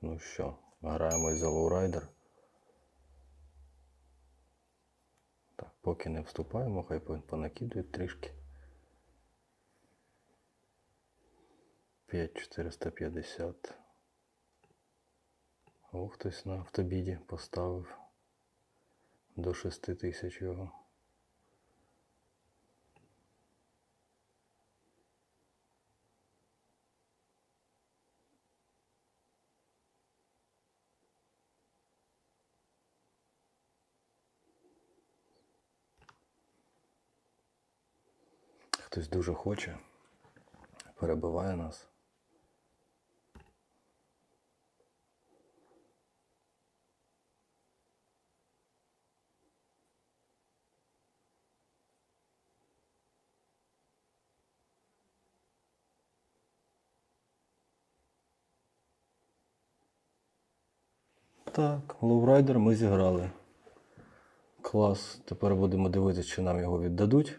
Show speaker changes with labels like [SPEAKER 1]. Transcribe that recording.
[SPEAKER 1] ну що, граємось за лоурайдер. Так, поки не вступаємо, хай пон- понакидують трішки. 5450. О, хтось на автобіді поставив до 6 тисяч його. Хтось дуже хоче, перебиває нас. Так, лоурайдер ми зіграли. Клас. Тепер будемо дивитися, чи нам його віддадуть.